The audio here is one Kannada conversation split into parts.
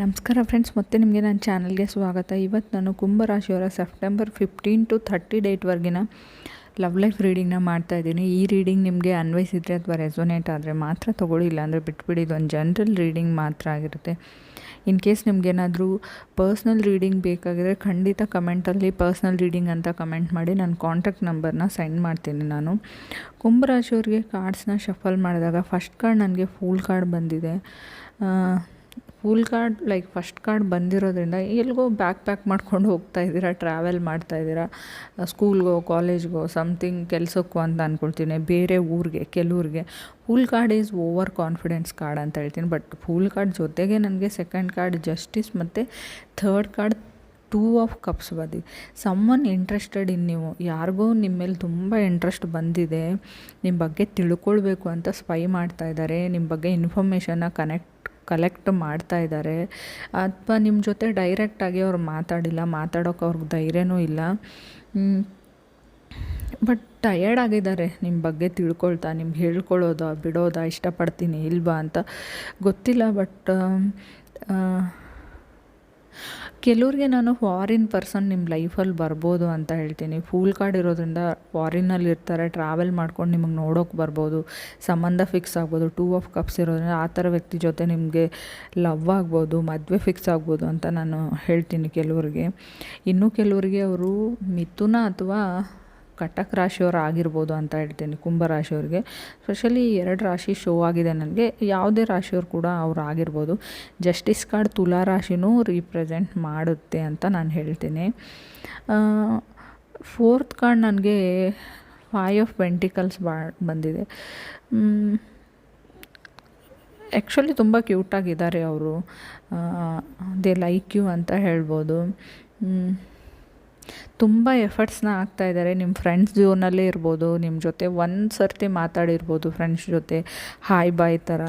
ನಮಸ್ಕಾರ ಫ್ರೆಂಡ್ಸ್ ಮತ್ತೆ ನಿಮಗೆ ನನ್ನ ಚಾನಲ್ಗೆ ಸ್ವಾಗತ. ಇವತ್ತು ನಾನು ಕುಂಭರಾಶಿಯವರ ಸೆಪ್ಟೆಂಬರ್ ಫಿಫ್ಟೀನ್ ಟು ಥರ್ಟಿ ಡೇಟ್ವರೆಗಿನ ಲವ್ ಲೈಫ್ ರೀಡಿಂಗ್ನ ಮಾಡ್ತಾ ಇದ್ದೀನಿ. ಈ ರೀಡಿಂಗ್ ನಿಮಗೆ ಅನ್ವಯಿಸಿದರೆ ಅಥವಾ ರೆಸೊನೇಟ್ ಆದರೆ ಮಾತ್ರ ತೊಗೊಳ್ಳಿ, ಇಲ್ಲಾಂದರೆ ಬಿಟ್ಬಿಡಿ. ಇದೊಂದು ಜನರಲ್ ರೀಡಿಂಗ್ ಮಾತ್ರ ಆಗಿರುತ್ತೆ. ಇನ್ ಕೇಸ್ ನಿಮಗೇನಾದರೂ ಪರ್ಸ್ನಲ್ ರೀಡಿಂಗ್ ಬೇಕಾಗಿದ್ರೆ ಖಂಡಿತ ಕಮೆಂಟಲ್ಲಿ ಪರ್ಸ್ನಲ್ ರೀಡಿಂಗ್ ಅಂತ ಕಮೆಂಟ್ ಮಾಡಿ ನನ್ನ ಕಾಂಟ್ಯಾಕ್ಟ್ ನಂಬರ್ನ ಸೆಂಡ್ ಮಾಡ್ತೀನಿ ನಾನು. ಕುಂಭರಾಶಿಯವ್ರಿಗೆ ಕಾರ್ಡ್ಸ್ನ ಶಫಲ್ ಮಾಡಿದಾಗ ಫಸ್ಟ್ ಕಾರ್ಡ್ ನನಗೆ ಫೂಲ್ ಕಾರ್ಡ್ ಬಂದಿದೆ. Fool card like first card ಬಂದಿರೋದ್ರಿಂದ ಎಲ್ಲಿಗೋ ಬ್ಯಾಕ್ ಪ್ಯಾಕ್ ಮಾಡ್ಕೊಂಡು ಹೋಗ್ತಾ ಇದ್ದೀರಾ ಟ್ರಾವೆಲ್ ಮಾಡ್ತಾ ಇದ್ದೀರಾ ಸ್ಕೂಲ್ಗೋ ಕಾಲೇಜ್ಗೋ ಸಮಥಿಂಗ್ ಕೆಲಸಕ್ಕೋ ಅಂತ ಅಂದ್ಕೊಳ್ತೀನಿ ಬೇರೆ ಊರಿಗೆ ಕೆಲವ್ರಿಗೆ fool card is over confidence card ಅಂತ ಹೇಳ್ತೀನಿ ಬಟ್ ಫುಲ್ ಕಾರ್ಡ್ ಜೊತೆಗೆ ನನಗೆ ಸೆಕೆಂಡ್ ಕಾರ್ಡ್ ಜಸ್ಟಿಸ್ ಮತ್ತು third card two of cups ಬದಿ ಸಮ್ಮನ್ ಇಂಟ್ರೆಸ್ಟೆಡ್ ಇನ್ ನೀವು, ಯಾರಿಗೋ ನಿಮ್ಮ ಮೇಲೆ ತುಂಬ ಇಂಟ್ರೆಸ್ಟ್ ಬಂದಿದೆ ನಿಮ್ಮ ಬಗ್ಗೆ ತಿಳ್ಕೊಳ್ಬೇಕು ಅಂತ ಸ್ಪೈ ಮಾಡ್ತಾ ಇದ್ದಾರೆ ನಿಮ್ಮ ಬಗ್ಗೆ ಇನ್ಫಾರ್ಮೇಷನ್ನ ಕನೆಕ್ಟ್ ಕಲೆಕ್ಟ್ ಮಾಡ್ತಾ ಇದ್ದಾರೆ. ಅಥವಾ ನಿಮ್ಮ ಜೊತೆ ಡೈರೆಕ್ಟಾಗಿ ಅವ್ರು ಮಾತಾಡಿಲ್ಲ, ಮಾತಾಡೋಕೆ ಅವ್ರಿಗೆ ಧೈರ್ಯನೂ ಇಲ್ಲ. ಬಟ್ ಟಯರ್ಡ್ ಆಗಿದ್ದಾರೆ. ನಿಮ್ಮ ಬಗ್ಗೆ ತಿಳ್ಕೊಳ್ತಾ ನಿಮ್ಗೆ ಹೇಳ್ಕೊಳ್ಳೋದಾ ಬಿಡೋದಾ, ಇಷ್ಟಪಡ್ತೀನಿ, ಇಲ್ವಾ ಅಂತ ಗೊತ್ತಿಲ್ಲ. ಬಟ್ ಕೆಲವ್ರಿಗೆ ನಾನು ಫಾರಿನ್ ಪರ್ಸನ್ ನಿಮ್ಮ ಲೈಫಲ್ಲಿ ಬರ್ಬೋದು ಅಂತ ಹೇಳ್ತೀನಿ. ಫೂಲ್ ಕಾರ್ಡ್ ಇರೋದ್ರಿಂದ ಫಾರಿನಲ್ಲಿ ಇರ್ತಾರೆ ಟ್ರಾವೆಲ್ ಮಾಡ್ಕೊಂಡು ನಿಮಗೆ ನೋಡೋಕೆ ಬರ್ಬೋದು, ಸಂಬಂಧ ಫಿಕ್ಸ್ ಆಗ್ಬೋದು ಟೂ ಆಫ್ ಕಪ್ಸ್ ಇರೋದ್ರಿಂದ ಆ ಥರ ವ್ಯಕ್ತಿ ಜೊತೆ ನಿಮಗೆ ಲವ್ ಆಗ್ಬೋದು, ಮದುವೆ ಫಿಕ್ಸ್ ಆಗ್ಬೋದು ಅಂತ ನಾನು ಹೇಳ್ತೀನಿ ಕೆಲವ್ರಿಗೆ. ಇನ್ನೂ ಕೆಲವರಿಗೆ ಅವರು ಮಿಥುನ ಅಥವಾ ಕಟಕ್ ರಾಶಿಯವರು ಆಗಿರ್ಬೋದು ಅಂತ ಹೇಳ್ತೀನಿ ಕುಂಭ ರಾಶಿಯವ್ರಿಗೆ ಸ್ಪೆಷಲಿ ಎರಡು ರಾಶಿ ಶೋ ಆಗಿದೆ ನನಗೆ, ಯಾವುದೇ ರಾಶಿಯವ್ರು ಕೂಡ ಅವ್ರು ಆಗಿರ್ಬೋದು. ಜಸ್ಟಿಸ್ ಕಾರ್ಡ್ ತುಲಾ ರಾಶಿನೂ ರೀಪ್ರೆಸೆಂಟ್ ಮಾಡುತ್ತೆ ಅಂತ ನಾನು ಹೇಳ್ತೀನಿ. ಫೋರ್ತ್ ಕಾರ್ಡ್ ನನಗೆ ಫೈ ಆಫ್ ವೆಂಟಿಕಲ್ಸ್ ಬಾ, ಬಂದಿದೆ. ಆ್ಯಕ್ಚುಲಿ ತುಂಬ ಕ್ಯೂಟಾಗಿದ್ದಾರೆ ಅವರು. ದೇ ಲೈಕ್ ಯು ಅಂತ ಹೇಳ್ಬೋದು. ತುಂಬ ಎಫರ್ಟ್ಸ್ನ ಇದ್ದಾರೆ ನಿಮ್ಮ ಫ್ರೆಂಡ್ಸ್ ಜೋನಲ್ಲೇ ಇರ್ಬೋದು ನಿಮ್ಮ ಜೊತೆ ಒಂದು ಸರ್ತಿ ಮಾತಾಡಿರ್ಬೋದು ಫ್ರೆಂಡ್ಸ್ ಜೊತೆ ಹಾಯ್ ಬಾಯ್ ಥರ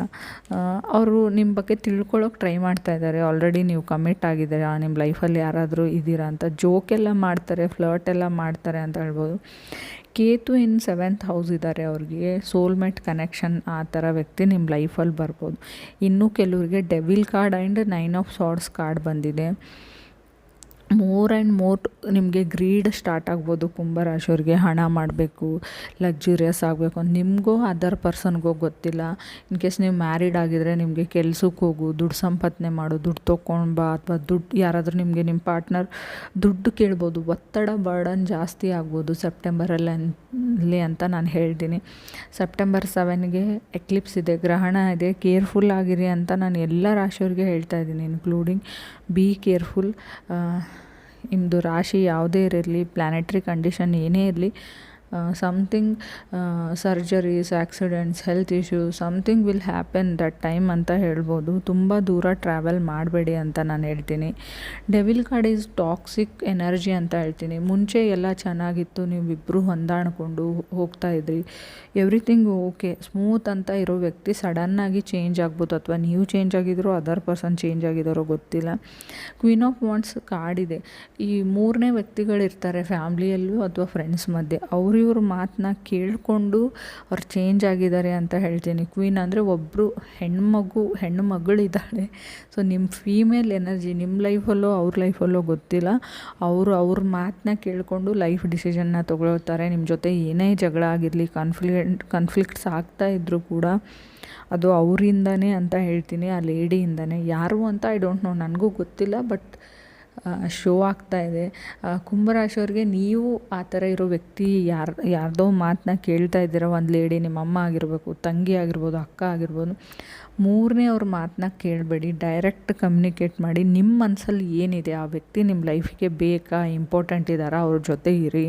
ಅವರು ನಿಮ್ಮ ಬಗ್ಗೆ ತಿಳ್ಕೊಳ್ಳೋಕೆ ಟ್ರೈ ಮಾಡ್ತಾ ಇದ್ದಾರೆ ಆಲ್ರೆಡಿ ನೀವು ಕಮಿಟ್ ಆಗಿದ್ದೀರಾ ನಿಮ್ಮ ಲೈಫಲ್ಲಿ ಯಾರಾದರೂ ಇದ್ದೀರಾ ಅಂತ. ಜೋಕೆಲ್ಲ ಮಾಡ್ತಾರೆ ಫ್ಲರ್ಟ್ ಎಲ್ಲ ಮಾಡ್ತಾರೆ ಅಂತ ಹೇಳ್ಬೋದು. ಕೇತು ಇನ್ ಸೆವೆಂತ್ ಹೌಸ್ ಇದ್ದಾರೆ ಅವ್ರಿಗೆ. ಸೋಲ್ಮೇಟ್ ಕನೆಕ್ಷನ್ ಆ ಥರ ವ್ಯಕ್ತಿ ನಿಮ್ಮ ಲೈಫಲ್ಲಿ ಬರ್ಬೋದು. ಇನ್ನೂ ಕೆಲವರಿಗೆ devil card and nine of swords card ಬಂದಿದೆ. ಮೋರ್ ಆ್ಯಂಡ್ ಮೋರ್ ನಿಮಗೆ ಗ್ರೀಡ್ ಸ್ಟಾರ್ಟ್ ಆಗ್ಬೋದು. ಕುಂಭರಾಶಿಯವ್ರಿಗೆ ಹಣ ಮಾಡಬೇಕು ಲಕ್ಸುರಿಯಸ್ ಆಗಬೇಕು. ಅಂತ ನಿಮಗೂ ಅದರ್ ಪರ್ಸನ್ಗೋ ಗೊತ್ತಿಲ್ಲ. ಇನ್ ಕೇಸ್ ನೀವು ಮ್ಯಾರಿಡ್ ಆಗಿದ್ರೆ ನಿಮಗೆ ಕೆಲ್ಸಕ್ಕೆ ಹೋಗು, ದುಡ್ಡು ಸಂಪಾದನೆ ಮಾಡು, ದುಡ್ಡು ತೊಗೊಂಡು ಬಾ ಅಥವಾ ದುಡ್ಡು ಯಾರಾದರೂ ನಿಮಗೆ ನಿಮ್ಮ ಪಾರ್ಟ್ನರ್ ದುಡ್ಡು ಕೇಳ್ಬೋದು. ಒತ್ತಡ ಬರ್ಡನ್ ಜಾಸ್ತಿ ಆಗ್ಬೋದು ಸೆಪ್ಟೆಂಬರಲ್ಲಿ ಅಂತ ನಾನು ಹೇಳ್ತೀನಿ ಸೆಪ್ಟೆಂಬರ್ ಸೆವೆನ್ಗೆ ಎಕ್ಲಿಪ್ಸ್ ಇದೆ, ಗ್ರಹಣ ಇದೆ ಕೇರ್ಫುಲ್ ಆಗಿರಿ ಅಂತ ನಾನು ಎಲ್ಲ ರಾಶಿಯವ್ರಿಗೆ ಹೇಳ್ತಾ ಇದ್ದೀನಿ ಇನ್ಕ್ಲೂಡಿಂಗ್ ಬಿ ಕೇರ್ಫುಲ್ ನಿಮ್ಮದು ರಾಶಿ ಯಾವುದೇ ಇರಲಿ ಪ್ಲ್ಯಾನೆಟ್ರಿ ಕಂಡೀಷನ್ ಏನೇ ಇರಲಿ something surgeries accidents health issue something will happen that time ಅಂತ ಹೇಳ್ಬೋದು. ತುಂಬ ದೂರ ಟ್ರಾವೆಲ್ ಮಾಡಬೇಡಿ ಅಂತ ನಾನು ಹೇಳ್ತೀನಿ. Devil card is toxic energy ಅಂತ ಹೇಳ್ತೀನಿ. ಮುಂಚೆ ಎಲ್ಲ ಚೆನ್ನಾಗಿತ್ತು. ನೀವಿಬ್ಬರು ಹೊಂದಾಣಿಕೊಂಡು ಹೋಗ್ತಾ ಇದ್ರಿ. ಎವ್ರಿಥಿಂಗ್ ಓಕೆ ಸ್ಮೂತ್ ಅಂತ ಇರೋ ವ್ಯಕ್ತಿ ಸಡನ್ನಾಗಿ ಚೇಂಜ್ ಆಗ್ಬೋದು ಅಥವಾ ನೀವು ಚೇಂಜ್ ಆಗಿದ್ರು ಅದರ್ ಪರ್ಸನ್ ಚೇಂಜ್ ಆಗಿದ್ದಾರೋ ಗೊತ್ತಿಲ್ಲ. ಕ್ವೀನ್ ಆಫ್ ವಾಂಟ್ಸ್ ಕಾರ್ಡ್ ಇದೆ. ಈ ಮೂರನೇ ವ್ಯಕ್ತಿಗಳಿರ್ತಾರೆ ಫ್ಯಾಮ್ಲಿಯಲ್ಲೂ ಅಥವಾ ಫ್ರೆಂಡ್ಸ್ ಮಧ್ಯೆ. ಅವರು ಇವ್ರ ಮಾತನ್ನ ಕೇಳಿಕೊಂಡು ಅವ್ರು ಚೇಂಜ್ ಆಗಿದ್ದಾರೆ ಅಂತ ಹೇಳ್ತೀನಿ. ಕ್ವೀನ್ ಅಂದರೆ ಒಬ್ಬರು ಹೆಣ್ಮಗು ಹೆಣ್ಣು ಮಗಳಿದ್ದಾಳೆ ಸೊ ನಿಮ್ಮ ಫೀಮೇಲ್ ಎನರ್ಜಿ ನಿಮ್ಮ ಲೈಫಲ್ಲೋ ಅವ್ರ ಲೈಫಲ್ಲೋ ಗೊತ್ತಿಲ್ಲ. ಅವರು ಅವ್ರ ಮಾತನ್ನ ಕೇಳಿಕೊಂಡು ಲೈಫ್ ಡಿಸಿಷನ್ನ ತೊಗೊಳ್ತಾರೆ. ನಿಮ್ಮ ಜೊತೆ ಏನೇ ಜಗಳ ಆಗಿರಲಿ ಕಾನ್ಫ್ಲಿಕೆಂಟ್ ಕಾನ್ಫ್ಲಿಕ್ಟ್ಸ್ ಆಗ್ತಾ ಇದ್ದರೂ ಕೂಡ ಅದು ಅವರಿಂದನೇ ಅಂತ ಹೇಳ್ತೀನಿ, ಆ ಲೇಡಿಯಿಂದನೇ ಯಾರು ಅಂತ ಐ ಡೋಂಟ್ ನೋ ನನಗೂ ಗೊತ್ತಿಲ್ಲ ಬಟ್ ಶೋ ಆಗ್ತಾ ಇದೆ. ಕುಂಭರಾಶಿಯವ್ರಿಗೆ ನೀವು ಆ ಥರ ಇರೋ ವ್ಯಕ್ತಿ ಯಾರು, ಯಾರ್ದೋ ಮಾತನ್ನ ಕೇಳ್ತಾ ಇದ್ದೀರ? ಒಂದು ಲೇಡಿ ನಿಮ್ಮ ಅಮ್ಮ ಆಗಿರಬೇಕು, ತಂಗಿ ಆಗಿರ್ಬೋದು, ಅಕ್ಕ ಆಗಿರ್ಬೋದು. ಮೂರನೇ ಅವ್ರ ಮಾತನ್ನ ಕೇಳಬೇಡಿ ಡೈರೆಕ್ಟ್ ಕಮ್ಯುನಿಕೇಟ್ ಮಾಡಿ ನಿಮ್ಮ ಮನಸ್ಸಲ್ಲಿ ಏನಿದೆ, ಆ ವ್ಯಕ್ತಿ ನಿಮ್ಮ ಲೈಫಿಗೆ ಬೇಕಾ ಇಂಪಾರ್ಟೆಂಟ್ ಇದ್ದಾರಾ ಅವ್ರ ಜೊತೆ ಇರಿ.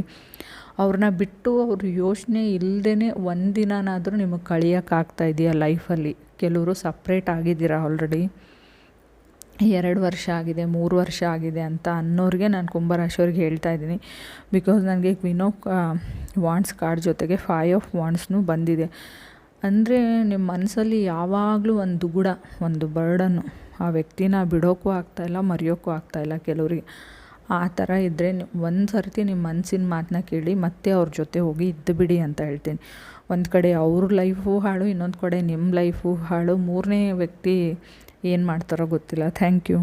ಅವ್ರನ್ನ ಬಿಟ್ಟು ಅವ್ರ ಯೋಚನೆ ಇಲ್ಲದೇ ಒಂದಿನಾದರೂ ನಿಮಗೆ ಕಳಿಯೋಕ್ಕಾಗ್ತಾ ಇದೆಯಾ ಲೈಫಲ್ಲಿ ಕೆಲವರು ಸಪ್ರೇಟ್ ಆಗಿದ್ದೀರಾ ಆಲ್ರೆಡಿ ಎರಡು ವರ್ಷ ಆಗಿದೆ, ಮೂರು ವರ್ಷ ಆಗಿದೆ ಅಂತ ಅನ್ನೋರಿಗೆ ನಾನು ಕುಂಭರಾಶಿಯವ್ರಿಗೆ ಹೇಳ್ತಾ ಇದ್ದೀನಿ. ಬಿಕಾಸ್ ನನಗೆ ಕ್ವೀನ್ ವಾಂಡ್ಸ್ ಕಾರ್ಡ್ ಜೊತೆಗೆ ಫೈ ಆಫ್ ವಾಂಡ್ಸ್ನೂ ಬಂದಿದೆ. ಅಂದರೆ ನಿಮ್ಮ ಮನಸ್ಸಲ್ಲಿ ಯಾವಾಗಲೂ ಒಂದು ದುಗುಡ, ಒಂದು ಬರ್ಡನ್ನು ಆ ವ್ಯಕ್ತಿನ ಬಿಡೋಕ್ಕೂ ಆಗ್ತಾಯಿಲ್ಲ ಮರೆಯೋಕ್ಕೂ ಆಗ್ತಾಯಿಲ್ಲ ಕೆಲವರಿಗೆ. ಆ ಥರ ಇದ್ದರೆ ಒಂದು ಸರ್ತಿ ನಿಮ್ಮ ಮನಸ್ಸಿನ ಮಾತನ್ನ ಕೇಳಿ ಮತ್ತೆ ಅವ್ರ ಜೊತೆ ಹೋಗಿ ಇದ್ದು ಬಿಡಿ ಅಂತ ಹೇಳ್ತೀನಿ. ಒಂದು ಕಡೆ ಅವ್ರ ಲೈಫು ಹಾಳು, ಇನ್ನೊಂದು ಕಡೆ ನಿಮ್ಮ ಲೈಫು ಹಾಳು, ಮೂರನೇ ವ್ಯಕ್ತಿ ಏನು ಮಾಡ್ತಾರೋ ಗೊತ್ತಿಲ್ಲ. Thank you